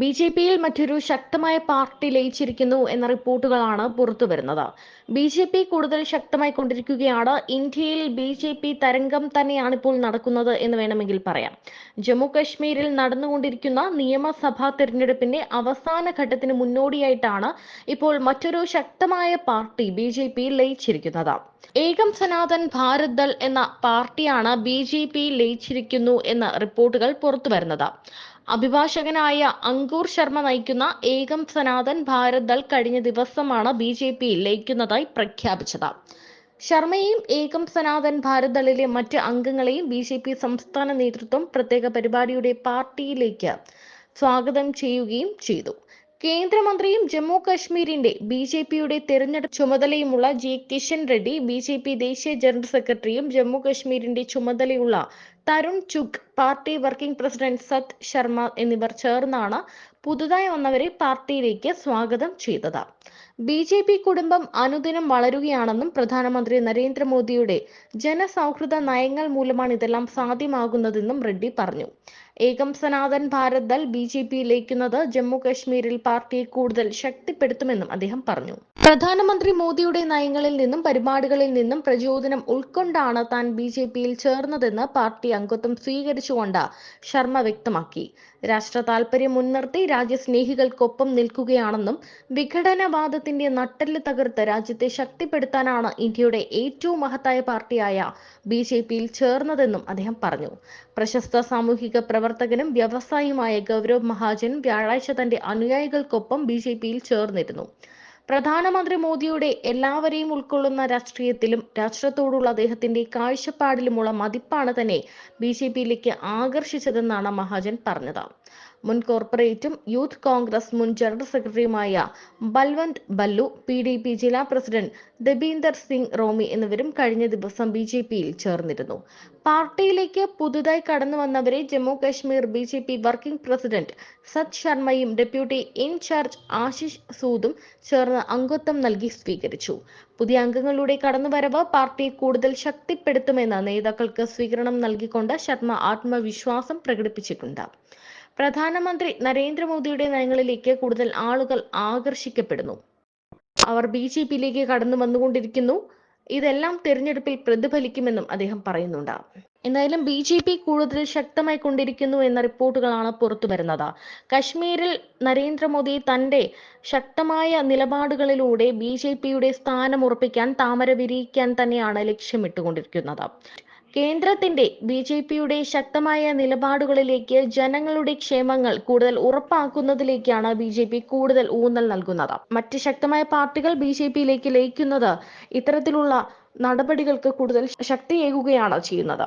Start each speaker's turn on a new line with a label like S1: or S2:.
S1: B J പിയിൽ മറ്റൊരു ശക്തമായ പാർട്ടി ലയിച്ചിരിക്കുന്നു എന്ന റിപ്പോർട്ടുകളാണ് പുറത്തുവരുന്നത് ബി ജെ പി കൂടുതൽ ശക്തമായി കൊണ്ടിരിക്കുകയാണ്. ഇന്ത്യയിൽ ബി ജെ പി തരംഗം തന്നെയാണ് ഇപ്പോൾ നടക്കുന്നത് എന്ന് വേണമെങ്കിൽ പറയാം. ജമ്മു കശ്മീരിൽ നടന്നുകൊണ്ടിരിക്കുന്ന നിയമസഭാ തെരഞ്ഞെടുപ്പിന്റെ അവസാന ഘട്ടത്തിന് മുന്നോടിയായിട്ടാണ് ഇപ്പോൾ മറ്റൊരു ശക്തമായ പാർട്ടി ബി ജെ പി ലയിച്ചിരിക്കുന്നത്. ഏകം സനാതൻ ഭാരത് ദൾ എന്ന പാർട്ടിയാണ് ബി ജെ പി ലയിച്ചിരിക്കുന്നു എന്ന റിപ്പോർട്ടുകൾ പുറത്തുവരുന്നത് അഭിഭാഷകനായ അങ്കൂർ ശർമ്മ നയിക്കുന്ന ഏകം സനാതൻ ഭാരത് ദൾ കഴിഞ്ഞ ദിവസമാണ് ബി ജെ പിയിൽ ലയിക്കുന്നതായി പ്രഖ്യാപിച്ചത്. ശർമ്മയെയും ഏകം സനാതൻ ഭാരത് ദളിലെ മറ്റ് അംഗങ്ങളെയും ബി ജെ പി സംസ്ഥാന നേതൃത്വം പ്രത്യേക പരിപാടിയുടെ പാർട്ടിയിലേക്ക് സ്വാഗതം ചെയ്യുകയും ചെയ്തു. കേന്ദ്രമന്ത്രിയും ജമ്മു കശ്മീരിന്റെ ബി ജെ പിയുടെ തെരഞ്ഞെടുപ്പ് ചുമതലയുമുള്ള G Kishan Reddy B J P ദേശീയ ജനറൽ സെക്രട്ടറിയും ജമ്മു കശ്മീരിന്റെ ചുമതലയുള്ള Tarun Chugh party working president Sat Sharma എന്നിവർ ചേർന്നാണ് പുതുതായി വന്നവരെ പാർട്ടിയിലേക്ക് സ്വാഗതം ചെയ്തത്. ബി ജെ പി കുടുംബം അനുദിനം വളരുകയാണെന്നും പ്രധാനമന്ത്രി നരേന്ദ്രമോദിയുടെ ജനസൗഹൃദ നയങ്ങൾ മൂലമാണ് ഇതെല്ലാം സാധ്യമാകുന്നതെന്നും റെഡ്ഡി പറഞ്ഞു. Ekam Sanatan Bharat Dal B J P ലയിക്കുന്നത് Jammu കശ്മീരിൽ പാർട്ടിയെ കൂടുതൽ ശക്തിപ്പെടുത്തുമെന്നും അദ്ദേഹം പറഞ്ഞു. പ്രധാനമന്ത്രി മോദിയുടെ നയങ്ങളിൽ നിന്നും പരിപാടികളിൽ നിന്നും പ്രചോദനം ഉൾക്കൊണ്ടാണ് താൻ ബി ജെ പിയിൽ ചേർന്നതെന്ന് പാർട്ടി അംഗത്വം സ്വീകരിച്ചുകൊണ്ട് ശർമ്മ വ്യക്തമാക്കി. രാഷ്ട്ര താൽപര്യം മുൻനിർത്തി രാജ്യസ്നേഹികൾക്കൊപ്പം നിൽക്കുകയാണെന്നും വിഘടനവാദത്തിന്റെ നട്ടെല്ല് തകർത്ത് രാജ്യത്തെ ശക്തിപ്പെടുത്താനാണ് ഇന്ത്യയുടെ ഏറ്റവും മഹത്തായ പാർട്ടിയായ ബി ജെ പിയിൽ ചേർന്നതെന്നും അദ്ദേഹം പറഞ്ഞു. പ്രശസ്ത സാമൂഹിക പ്രവർത്തകനും വ്യവസായിയുമായ ഗൗരവ് മഹാജൻ വ്യാഴാഴ്ച തന്റെ അനുയായികൾക്കൊപ്പം ബി ജെ പിയിൽ ചേർന്നിരുന്നു. പ്രധാനമന്ത്രി മോദിയുടെ എല്ലാവരെയും ഉൾക്കൊള്ളുന്ന രാഷ്ട്രീയത്തിലും രാഷ്ട്രത്തോടുള്ള അദ്ദേഹത്തിന്റെ കാഴ്ചപ്പാടിലുമുള്ള മതിപ്പാണ് തന്നെ ബി ജെ പിയിലേക്ക് ആകർഷിച്ചതെന്നാണ് മഹാജൻ പറഞ്ഞത്. മുൻ കോർപ്പറേറ്റും യൂത്ത് കോൺഗ്രസ് മുൻ ജനറൽ സെക്രട്ടറിയുമായ Balwant Ballu P D P ജില്ലാ പ്രസിഡന്റ് ദബീന്ദർ സിംഗ് റോമി എന്നിവരും കഴിഞ്ഞ ദിവസം ബി ജെ പിയിൽ ചേർന്നിരുന്നു. പാർട്ടിയിലേക്ക് പുതുതായി കടന്നു വന്നവരെ Jammu Kashmir B J P working president Sat ശർമ്മയും ഡെപ്യൂട്ടി ഇൻചാർജ് ആശിഷ് സൂദും ചേർന്ന് അംഗത്വം നൽകി സ്വീകരിച്ചു. പുതിയ അംഗങ്ങളുടെ കടന്നുവരവ് പാർട്ടി കൂടുതൽ ശക്തിപ്പെടുത്തുമെന്ന് നേതാക്കൾക്ക് സ്വീകരണം നൽകിക്കൊണ്ട് ശർമ്മ ആത്മവിശ്വാസം പ്രകടിപ്പിച്ചിട്ടുണ്ട്. പ്രധാനമന്ത്രി നരേന്ദ്രമോദിയുടെ നയങ്ങളിലേക്ക് കൂടുതൽ ആളുകൾ ആകർഷിക്കപ്പെടുന്നു. അവർ ബി ജെ പിയിലേക്ക് കടന്നു വന്നുകൊണ്ടിരിക്കുന്നു. ഇതെല്ലാം തിരഞ്ഞെടുപ്പിൽ പ്രതിഫലിക്കുമെന്നും അദ്ദേഹം പറയുന്നുണ്ട്. എന്തായാലും ബി ജെ പി കൂടുതൽ ശക്തമായി കൊണ്ടിരിക്കുന്നു എന്ന റിപ്പോർട്ടുകളാണ് പുറത്തു വരുന്നത്. കശ്മീരിൽ നരേന്ദ്രമോദി തന്റെ ശക്തമായ നിലപാടുകളിലൂടെ ബി ജെ പിയുടെ സ്ഥാനം ഉറപ്പിക്കാൻ താമര വിരിയിക്കാൻ തന്നെയാണ് ലക്ഷ്യമിട്ടുകൊണ്ടിരിക്കുന്നത്. കേന്ദ്രത്തിന്റെ ബി ജെ പിയുടെ ശക്തമായ നിലപാടുകളിലേക്ക് ജനങ്ങളുടെ ക്ഷേമങ്ങൾ കൂടുതൽ ഉറപ്പാക്കുന്നതിലേക്കാണ് ബി ജെ പി കൂടുതൽ ഊന്നൽ നൽകുന്നത്. മറ്റ് ശക്തമായ പാർട്ടികൾ ബി ജെ പിയിലേക്ക് ലയിക്കുന്നത് ഇത്തരത്തിലുള്ള നടപടികൾക്ക് കൂടുതൽ ശക്തിയേകുകയാണ് ചെയ്യുന്നത്.